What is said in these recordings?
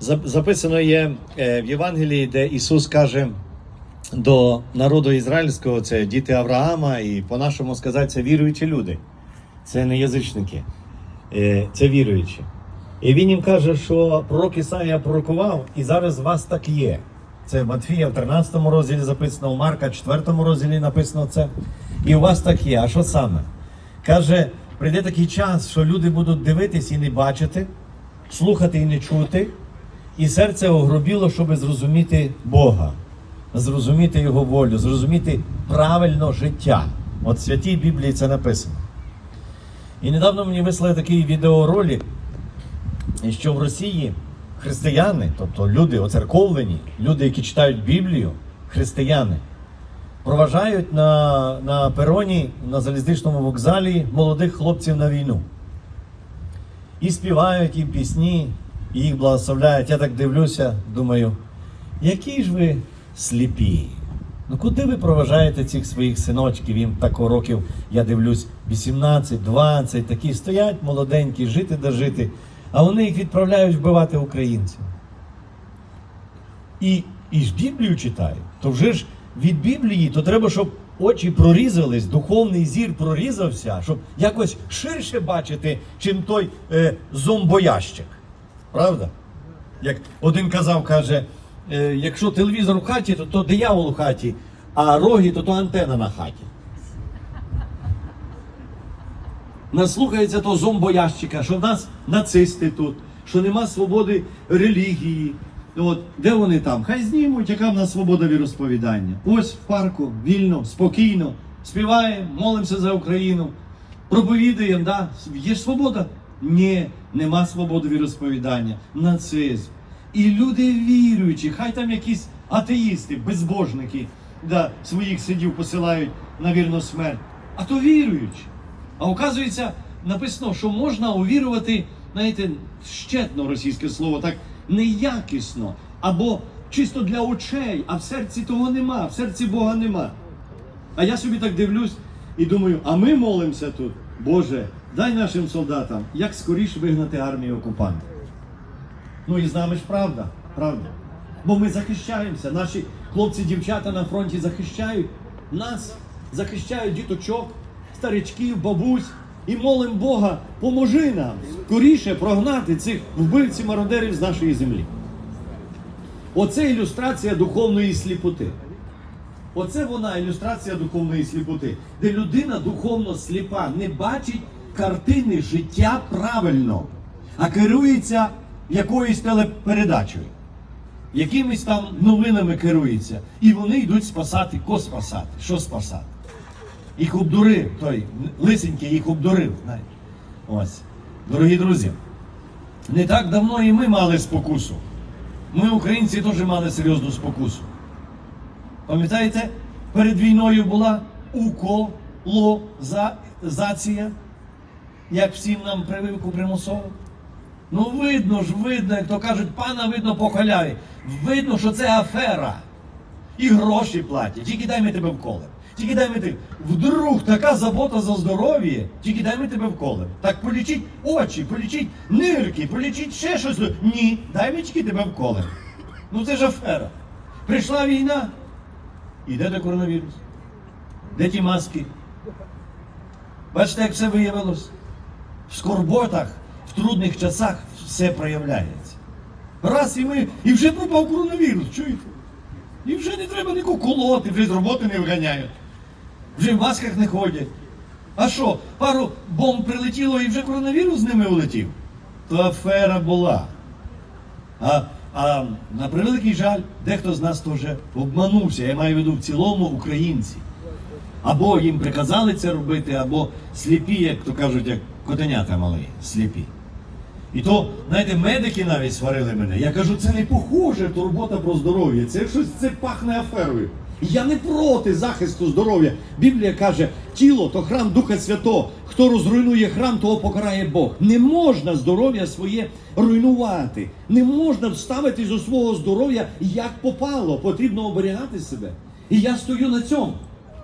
За- Записано є е, в Євангелії, де Ісус каже до народу ізраїльського, це діти Авраама, і по-нашому сказати, це віруючі люди. Це не язичники, е, це віруючі. І він їм каже, що пророк Ісаїя пророкував, і зараз вас так є. Це в Матфія в 13 розділі записано, у Марка в 4 розділі написано це. І у вас так є. А що саме? Каже, прийде такий час, що люди будуть дивитись і не бачити, слухати і не чути, і серце огробіло, щоб зрозуміти Бога, зрозуміти Його волю, зрозуміти правильно життя. От в святій Біблії це написано. І недавно мені вислали такий відеоролик, що в Росії християни, тобто люди оцерковлені, люди, які читають Біблію, християни, проважають на, на пероні на залізничному вокзалі молодих хлопців на війну. І співають їм пісні, і їх благословляють. Я так дивлюся, думаю, які ж ви сліпі. Ну куди ви проважаєте цих своїх синочків? Їм так років, я дивлюсь, 18, 20, такі стоять молоденькі, жити да жити, а вони їх відправляють вбивати українців. І, і ж Біблію читають, то вже ж від Біблії, то треба, щоб очі прорізались, духовний зір прорізався, щоб якось ширше бачити, чим той е, зомбоящик. Правда? Як один казав, каже, е, якщо телевізор у хаті, то то диявол у хаті, а роги, то то антена на хаті. Наслухається то зомбоящика, що в нас нацисти тут, що нема свободи релігії. От, де вони там? Хай знімуть, яка в нас свобода віросповідання. Ось в парку, вільно, спокійно, співаємо, молимося за Україну, проповідуємо, да? є ж свобода? Ні, нема свободи віросповідання, нацизм. І люди віруючі, хай там якісь атеїсти, безбожники, да, своїх сидів посилають на вірну смерть. А то віруючі. А оказується, написано, що можна увірувати, знаєте, щетно російське слово, так неякісно, або чисто для очей, а в серці того нема, в серці Бога нема. А я собі так дивлюсь і думаю, а ми молимося тут, Боже, дай нашим солдатам як скоріше вигнати армію окупантів. Ну і з нами ж правда, правда. Бо ми захищаємося. Наші хлопці, дівчата на фронті захищають нас, захищають діточок, старичків, бабусь. І молимо Бога, поможи нам скоріше прогнати цих вбивців мародерів з нашої землі. Оце ілюстрація духовної сліпоти. Оце вона ілюстрація духовної сліпоти, де людина духовно сліпа, не бачить картини життя правильно, а керується якоюсь телепередачею, якимись там новинами керується. І вони йдуть спасати, ко спасати, що спасати. Їх обдурив, той лисенький їх обдурив. Ось. Дорогі друзі, не так давно і ми мали спокусу. Ми, українці, теж мали серйозну спокусу. Пам'ятаєте, перед війною була уколозація, як всім нам прививку примусово. Ну, видно ж, видно, як то кажуть, пана видно по. Видно, що це афера. І гроші платять. Тільки дай ми тебе вколем. Тільки дай ми тебе. Вдруг така забота за здоров'я, тільки дай ми тебе вколем. Так полічіть очі, полічіть нирки, полічіть ще щось. Ні, дай ми тільки тебе вколем. Ну це ж афера. Прийшла війна. І де де коронавірус? Де ті маски? Бачите, як все виявилось? В скорботах, в трудних часах все проявляється. Раз і ми, і вже пропав коронавірус, чуєте? І вже не треба нікого колоти, вже з роботи не виганяють. Вже в масках не ходять. А що, пару бомб прилетіло і вже коронавірус з ними улетів? То афера була. А, а на превеликий жаль, дехто з нас теж обманувся. Я маю в виду в цілому українці. Або їм приказали це робити, або сліпі, як то кажуть, як котенята мали, сліпі. І то, знаєте, медики навіть сварили мене. Я кажу, це не похоже турбота про здоров'я. Це щось це пахне аферою. Я не проти захисту здоров'я. Біблія каже, тіло то храм Духа Святого. Хто розруйнує храм, того покарає Бог. Не можна здоров'я своє руйнувати. Не можна вставити зі свого здоров'я як попало. Потрібно оберігати себе. І я стою на цьому.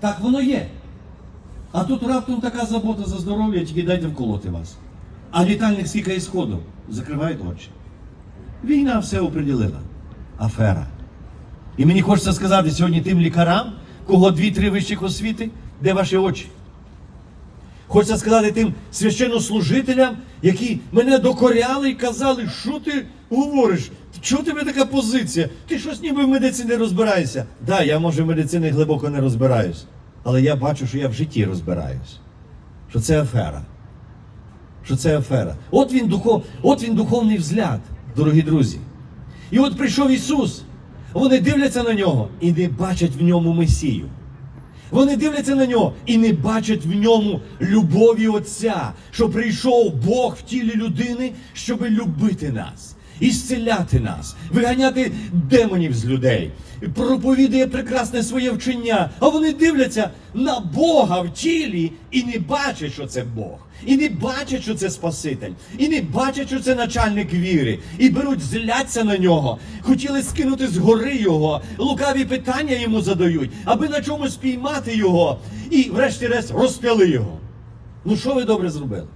Так воно є. А тут раптом така забота за здоров'я, тільки дайте вколоти вас. А літальних скільки ісходів закривають очі. Війна все оприділила. Афера. І мені хочеться сказати сьогодні тим лікарам, кого дві-три вищих освіти, де ваші очі. Хочеться сказати тим священнослужителям, які мене докоряли і казали, що ти говориш? Чого тебе така позиція? Ти щось ніби в медицині розбираєшся. Да, я може в медицині глибоко не розбираюсь, але я бачу, що я в житті розбираюсь. Що це афера. Що це афера. От він, духов, от він духовний взгляд, дорогі друзі. І от прийшов Ісус. Вони дивляться на нього і не бачать в ньому Месію. Вони дивляться на нього і не бачать в ньому любові Отця, що прийшов Бог в тілі людини, щоб любити нас, ісцеляти нас, виганяти демонів з людей, проповідує прекрасне своє вчення. А вони дивляться на Бога в тілі і не бачать, що це Бог. І не бачать, що це Спаситель, і не бачать, що це начальник віри, і беруть, зляться на нього. Хотіли скинути з гори його, лукаві питання йому задають, аби на чомусь піймати його, і, врешті-решт, розп'яли його. Ну що ви добре зробили?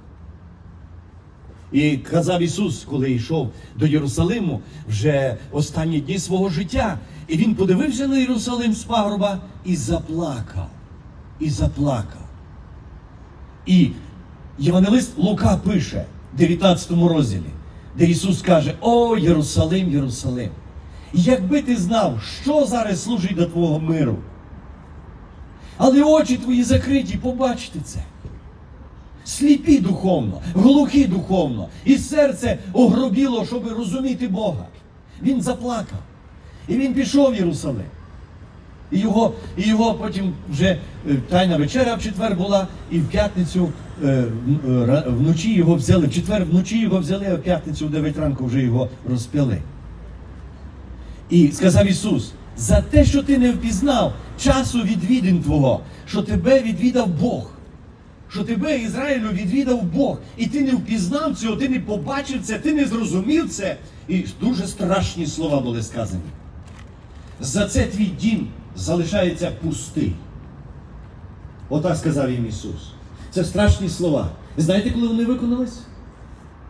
І казав Ісус, коли йшов до Єрусалиму вже останні дні свого життя. І він подивився на Єрусалим з пагорба і заплакав. І заплакав. І Євангелист Лука пише в 19 розділі, де Ісус каже: О, Єрусалим, Єрусалим! Якби ти знав, що зараз служить до твого миру. Але очі твої закриті, побачите це. Сліпі духовно, глухі духовно, і серце огробіло, щоб розуміти Бога. Він заплакав. І він пішов в Єрусалим. І його, і його потім вже е, тайна вечеря в четвер була, і в п'ятницю е, е, вночі його взяли. В четвер вночі його взяли, а в п'ятницю в 9 ранку вже його розп'яли. І сказав Ісус: за те, що ти не впізнав часу відвідин Твого, що тебе відвідав Бог. Що тебе, Ізраїлю, відвідав Бог, і ти не впізнав цього, ти не побачив це, ти не зрозумів це. І дуже страшні слова були сказані. За це твій дім залишається пустий. Отак сказав їм Ісус. Це страшні слова. Знаєте, коли вони виконались?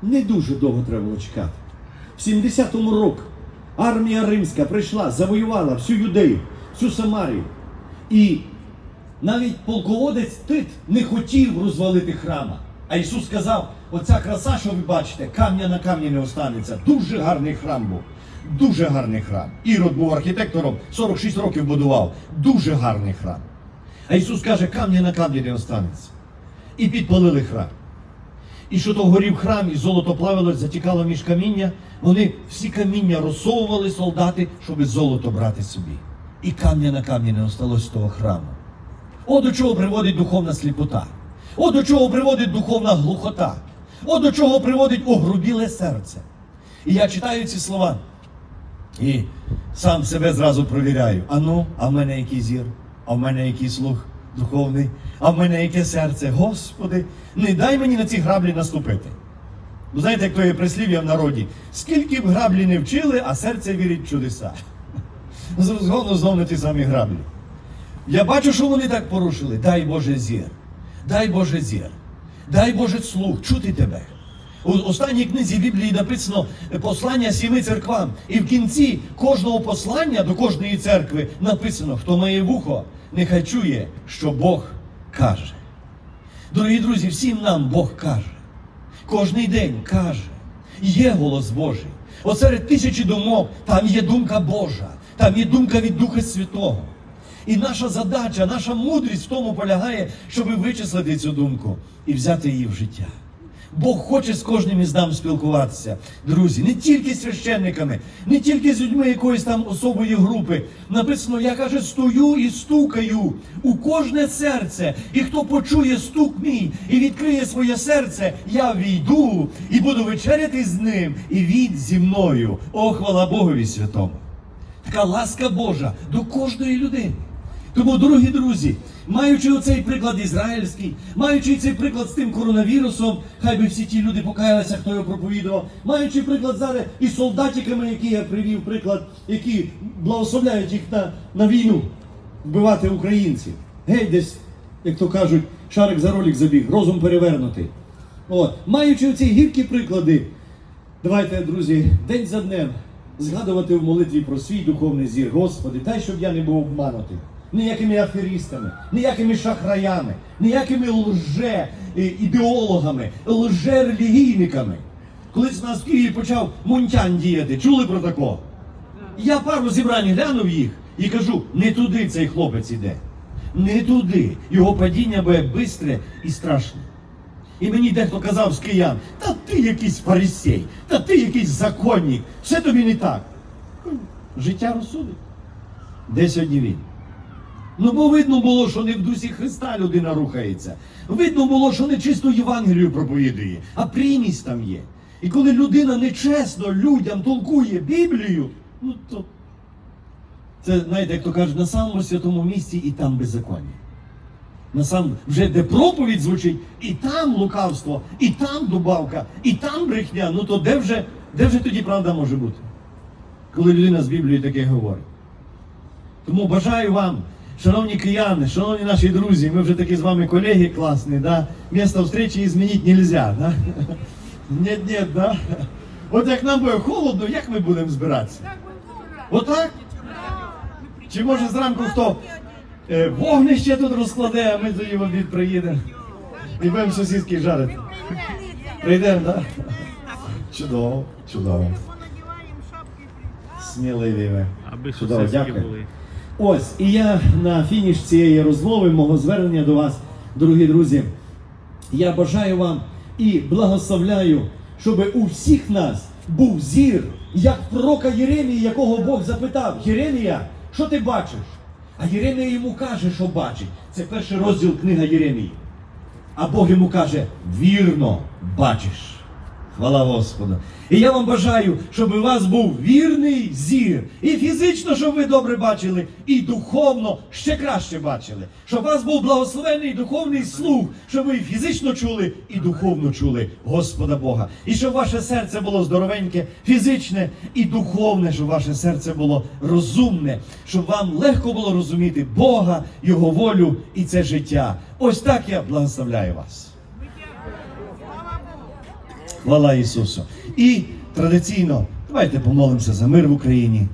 Не дуже довго треба було чекати. В 70-му році армія римська прийшла, завоювала всю юдею, всю Самарію. І навіть полководець Тит не хотів розвалити храма. А Ісус сказав: оця краса, що ви бачите, камня на камні не останеться. Дуже гарний храм був. Дуже гарний храм. Ірод був архітектором, 46 років будував. Дуже гарний храм. А Ісус каже, камня на камні не останеться. І підпалили храм. І що то горів храм, і золото плавилось, затікало між каміння. Вони всі каміння розсовували солдати, щоб золото брати собі. І камня на камні не осталось того храму. От до чого приводить духовна сліпота. От до чого приводить духовна глухота. От до чого приводить огрубіле серце. І я читаю ці слова. І сам себе зразу провіряю. А ну, а в мене який зір, а в мене який слух духовний, а в мене яке серце. Господи, не дай мені на ці граблі наступити. Ну, знаєте, як то є прислів'я в народі, скільки б граблі не вчили, а серце вірить чудеса. Знову знов на ті самі граблі. Я бачу, що вони так порушили. Дай Боже зір. Дай Боже зір. Дай Боже слух, чути тебе. У останній книзі Біблії написано послання сіми церквам. І в кінці кожного послання до кожної церкви написано, хто має вухо, нехай чує, що Бог каже. Дорогі друзі, всім нам Бог каже. Кожний день каже. Є голос Божий. Осеред тисячі думок там є думка Божа, там є думка від Духа Святого. І наша задача, наша мудрість в тому полягає, щоб вичислити цю думку і взяти її в життя. Бог хоче з кожним із нам спілкуватися, друзі, не тільки з священниками, не тільки з людьми якоїсь там особої групи. Написано, я каже, стою і стукаю у кожне серце, і хто почує стук мій і відкриє своє серце, я війду і буду вечеряти з ним, і він зі мною. О, хвала Богові святому! Така ласка Божа до кожної людини. Тому, дорогі друзі, маючи оцей приклад ізраїльський, маючи цей приклад з тим коронавірусом, хай би всі ті люди покаялися, хто його проповідував, маючи приклад зараз із солдатиками, які я привів, приклад, які благословляють їх на, на війну, вбивати українців. Гей, десь, як то кажуть, шарик за ролик забіг, розум перевернутий. От, маючи оці гіркі приклади, Давайте, друзі, день за днем згадувати в молитві про свій духовний зір. Господи, дай, щоб я не був обманутий. Ніякими аферістами, ніякими шахраями, ніякими лже е, лже-релігійниками. Колись у нас в Києві почав Мунтян діяти. Чули про такого? Я пару зібрань глянув їх і кажу, не туди цей хлопець іде. Не туди. Його падіння буде бистре і страшне. І мені дехто казав з киян, та ти якийсь фарисей, та ти якийсь законник, все тобі не так. Життя розсудить. Де сьогодні він? Ну, бо видно було, що не в дусі Христа людина рухається. Видно було, що не чисто Євангелію проповідує, а примість там є. І коли людина нечесно людям толкує Біблію, ну то це, знаєте, як то кажуть, на самому святому місці і там беззаконня. На сам вже де проповідь звучить, і там лукавство, і там добавка, і там брехня. Ну то де вже, де вже тоді правда може бути? Коли людина з Біблії таке говорить. Тому бажаю вам, шановні кияни, шановні наші друзі, ми вже такі з вами колеги класні, да? Місто встречі змінити нельзя, да? Нет, нет, да? От як нам буде холодно, як ми будемо збиратися? Отак? Чи може зранку хто е, вогнище тут розкладе, а ми тоді в обід приїдемо і будемо сусідки жарити. Прийдемо, так? Чудово, чудово. Сміливі ви. Аби Чудово, дякую. Ось, і я на фініш цієї розмови, мого звернення до вас, дорогі друзі. Я бажаю вам і благословляю, щоб у всіх нас був зір, як пророка Єремії, якого Бог запитав: Єремія, що ти бачиш? А Єремія йому каже, що бачить. Це перший розділ книга Єремії. А Бог йому каже: вірно бачиш. Хвала Господу. І я вам бажаю, щоб у вас був вірний зір. І фізично, щоб ви добре бачили, і духовно ще краще бачили. Щоб у вас був благословений духовний слух, щоб ви фізично чули, і духовно чули Господа Бога. І щоб ваше серце було здоровеньке, фізичне і духовне, щоб ваше серце було розумне, щоб вам легко було розуміти Бога, Його волю і це життя. Ось так я благословляю вас. Хвала Ісусу. І традиційно давайте помолимося за мир в Україні.